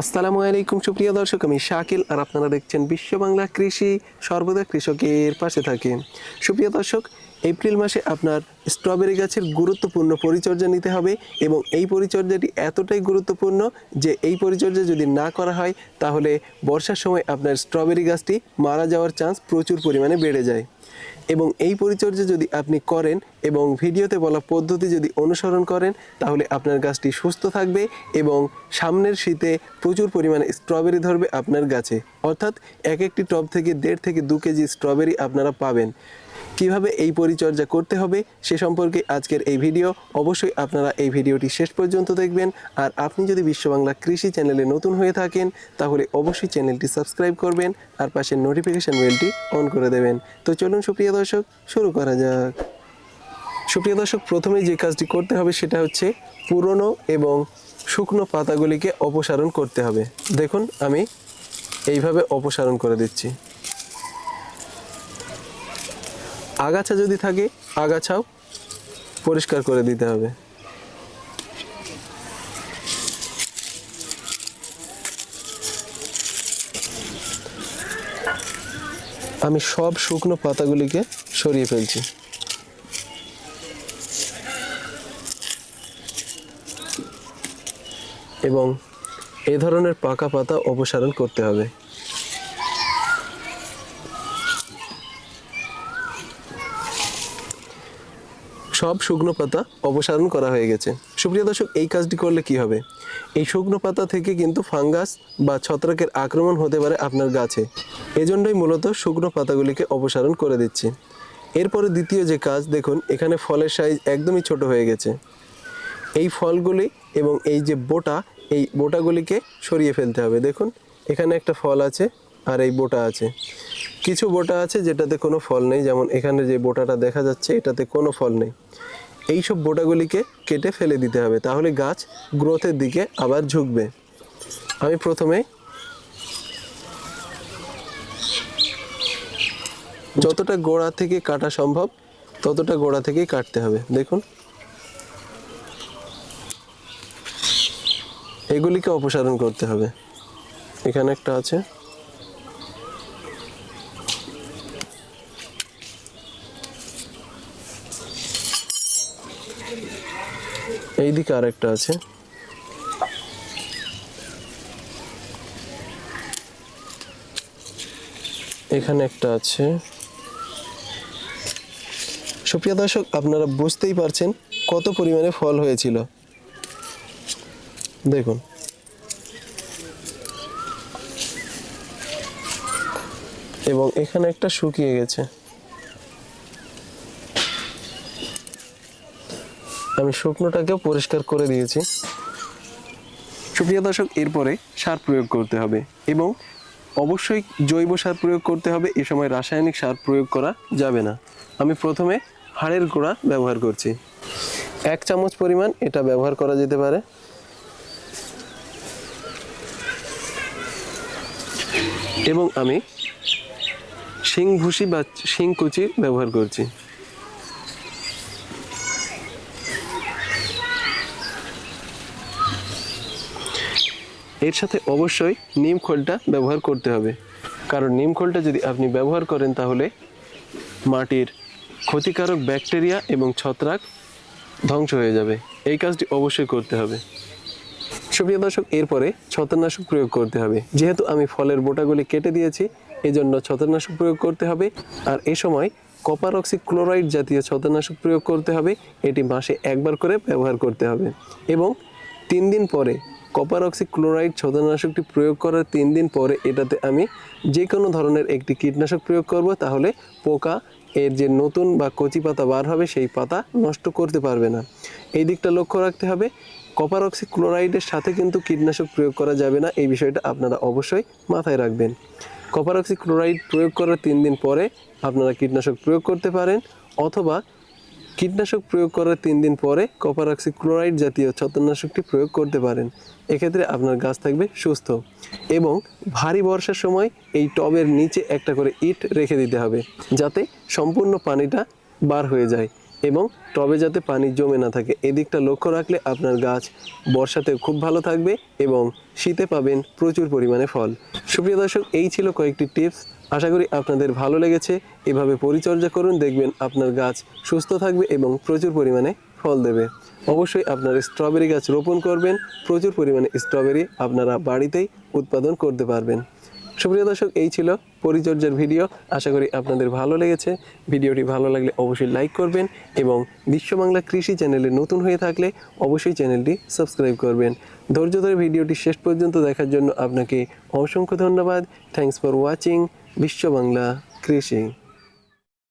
আসসালামু আলাইকুম, সুপ্রিয় দর্শক, আমি শাকিল আর আপনারা দেখছেন বিশ্ব বাংলা কৃষি, সর্বদা কৃষকের পাশে থাকে সুপ্রিয় দর্শক এপ্রিল মাসে আপনার স্ট্রবেরি গাছের গুরুত্বপূর্ণ পরিচর্যা নিতে হবে এবং এই পরিচর্যাটি এতটাই গুরুত্বপূর্ণ যে এই পরিচর্যা যদি না করা হয়, তাহলে বর্ষার সময় আপনার স্ট্রবেরি গাছটি মারা যাওয়ার চান্স প্রচুর পরিমাণে বেড়ে যায়। এবং এই পরিচর্যা যদি আপনি করেন এবং ভিডিওতে বলা পদ্ধতি যদি অনুসরণ করেন, তাহলে আপনার গাছটি সুস্থ থাকবে এবং সামনের শীতে প্রচুর পরিমাণে স্ট্রবেরি ধরবে আপনার গাছে। অর্থাৎ এক একটি টব থেকে দেড় থেকে দু কেজি স্ট্রবেরি আপনারা পাবেন। কীভাবে এই পরিচর্যা করতে হবে সে সম্পর্কে আজকের এই ভিডিও। অবশ্যই আপনারা এই ভিডিওটি শেষ পর্যন্ত দেখবেন। আর আপনি যদি বিশ্ব বাংলা কৃষি চ্যানেলে নতুন হয়ে থাকেন, তাহলে অবশ্যই চ্যানেলটি সাবস্ক্রাইব করবেন আর পাশের নোটিফিকেশন বেলটি অন করে দেবেন। তো চলুন সুপ্রিয় দর্শক, শুরু করা যাক। সুপ্রিয় দর্শক, প্রথমে যে কাজটি করতে হবে সেটা হচ্ছে পুরনো এবং শুকনো পাতাগুলিকে অপসারণ করতে হবে। দেখুন, আমি এইভাবে অপসারণ করে দিচ্ছি। আগাছা যদি থাকে, আগাছাও পরিষ্কার করে দিতে হবে। আমি সব শুকনো পাতাগুলিকে সরিয়ে ফেলছি। এবং এ ধরনের পাকা পাতা অপসারণ করতে হবে। সব শুকনো পাতা অপসারণ করা হয়ে গেছে। সুপ্রিয় দর্শক, এই কাজটি করলে কি হবে? এই শুকনো পাতা থেকে কিন্তু ফাঙ্গাস বা ছত্রাকের আক্রমণ হতে পারে আপনার গাছে। এজন্যই মূলত শুকনো পাতাগুলিকে অপসারণ করে দিচ্ছি। এরপরে দ্বিতীয় যে কাজ, দেখুন, এখানে ফলের সাইজ একদমই ছোট হয়ে গেছে। এই ফলগুলি এবং এই যে বোটা, এই বোটাগুলিকে সরিয়ে ফেলতে হবে। দেখুন, এখানে একটা ফল আছে আর এই বোটা আছে। কিছু বোটা আছে যেটাতে কোনো ফল নেই, যেমন এখানে যে বোটাটা দেখা যাচ্ছে, এটাতে কোনো ফল নেই। এই সব বোটাগুলিকে কেটে ফেলে দিতে হবে, তাহলে গাছ গ্রোথের দিকে আবার ঝুঁকবে। আমি প্রথমে যতটা গোড়া থেকে কাটা সম্ভব, ততটা গোড়া থেকেই কাটতে হবে। দেখুন। এগুলিকে অপসারণ করতে হবে। এখানে একটা আছে। এইদিকে আরেকটা আছে। এখানে একটা আছে। সুপ্রিয় দর্শক, আপনারা বুঝতেই পারছেন কত পরিমাণে ফল হয়েছিল। দেখুন। এবং এখানে একটা শুকিয়ে গেছে। আমি শুকনোটাকেও পরিষ্কার করে দিয়েছি। সুপ্রিয় দর্শক, এরপরে সার প্রয়োগ করতে হবে এবং অবশ্যই জৈব সার প্রয়োগ করতে হবে। এ সময় রাসায়নিক সার প্রয়োগ করা যাবে না। আমি প্রথমে হাড়ের গোড়া ব্যবহার করছি। এক চামচ পরিমাণ এটা ব্যবহার করা যেতে পারে। এবং আমি শিং ভুসি বা শিং কুচি ব্যবহার করছি। এর সাথে অবশ্যই নিম খোলটা ব্যবহার করতে হবে। কারণ নিম খোলটা যদি আপনি ব্যবহার করেন তাহলে মাটির ক্ষতিকারক ব্যাকটেরিয়া এবং ছত্রাক ধ্বংস হয়ে যাবে। এই কাজটি অবশ্যই করতে হবে। সুপ্রিয় দর্শক, এরপরে ছত্রনাশক প্রয়োগ করতে হবে। যেহেতু আমি ফলের বোটাগুলি কেটে দিয়েছি, এজন্য ছত্রনাশক প্রয়োগ করতে হবে। আর এ সময় কপার অক্সি ক্লোরাইড জাতীয় ছত্রনাশক প্রয়োগ করতে হবে। এটি মাসে একবার করে ব্যবহার করতে হবে এবং তিন দিন পরে কপার অক্সি ক্লোরাইড ছত্রনাশকটি প্রয়োগ করার তিন দিন পরে এটাতে আমি যে কোনো ধরনের একটি কীটনাশক প্রয়োগ করব, তাহলে পোকা এর যে নতুন বা কচি পাতা বার হবে, সেই পাতা নষ্ট করতে পারবে না। এই দিকটা লক্ষ্য রাখতে হবে কপার অক্সি ক্লোরাইডের সাথে কিন্তু কীটনাশক প্রয়োগ করা যাবে না, এই বিষয়টা আপনারা অবশ্যই মাথায় রাখবেন। কপার অক্সি ক্লোরাইড প্রয়োগ করার তিন দিন পরে আপনারা কীটনাশক প্রয়োগ করতে পারেন, অথবা কীটনাশক প্রয়োগ করার তিন দিন পরে কপার অক্সি ক্লোরাইড জাতীয় ছত্রনাশকটি প্রয়োগ করতে পারেন। এক্ষেত্রে আপনার গাছ থাকবে সুস্থ এবং ভারী বর্ষার সময় এই টবের নিচে একটা করে ইট রেখে দিতে হবে, যাতে সম্পূর্ণ পানিটা বার হয়ে যায়। এবং টবে যাতে পানি জমে না থাকে। এদিকটা লক্ষ্য রাখলে আপনার গাছ বর্ষাতে খুব ভালো থাকবে এবং শীতে পাবেন প্রচুর পরিমাণে ফল। সুপ্রিয় দর্শক, এই ছিল কয়েকটি টিপস। আশা করি আপনাদের ভালো লেগেছে। এভাবে পরিচর্যা করুন, দেখবেন আপনার গাছ সুস্থ থাকবে এবং প্রচুর পরিমাণে ফল দেবে। অবশ্যই আপনারা স্ট্রবেরি গাছ রোপণ করবেন। প্রচুর পরিমাণে স্ট্রবেরি আপনারা বাড়িতেই উৎপাদন করতে পারবেন। সুপ্রিয় দর্শক, এই ছিল পরিচর্যার ভিডিও। আশা করি আপনাদের ভালো লেগেছে। ভিডিওটি ভালো লাগলে অবশ্যই লাইক করবেন এবং বিশ্ব বাংলা কৃষি চ্যানেলে নতুন হয়ে থাকলে অবশ্যই চ্যানেলটি সাবস্ক্রাইব করবেন। ধৈর্য ধরে ভিডিওটি শেষ পর্যন্ত দেখার জন্য আপনাকে অসংখ্য ধন্যবাদ। থ্যাংকস ফর ওয়াচিং বিশ্ব বাংলা কৃষি।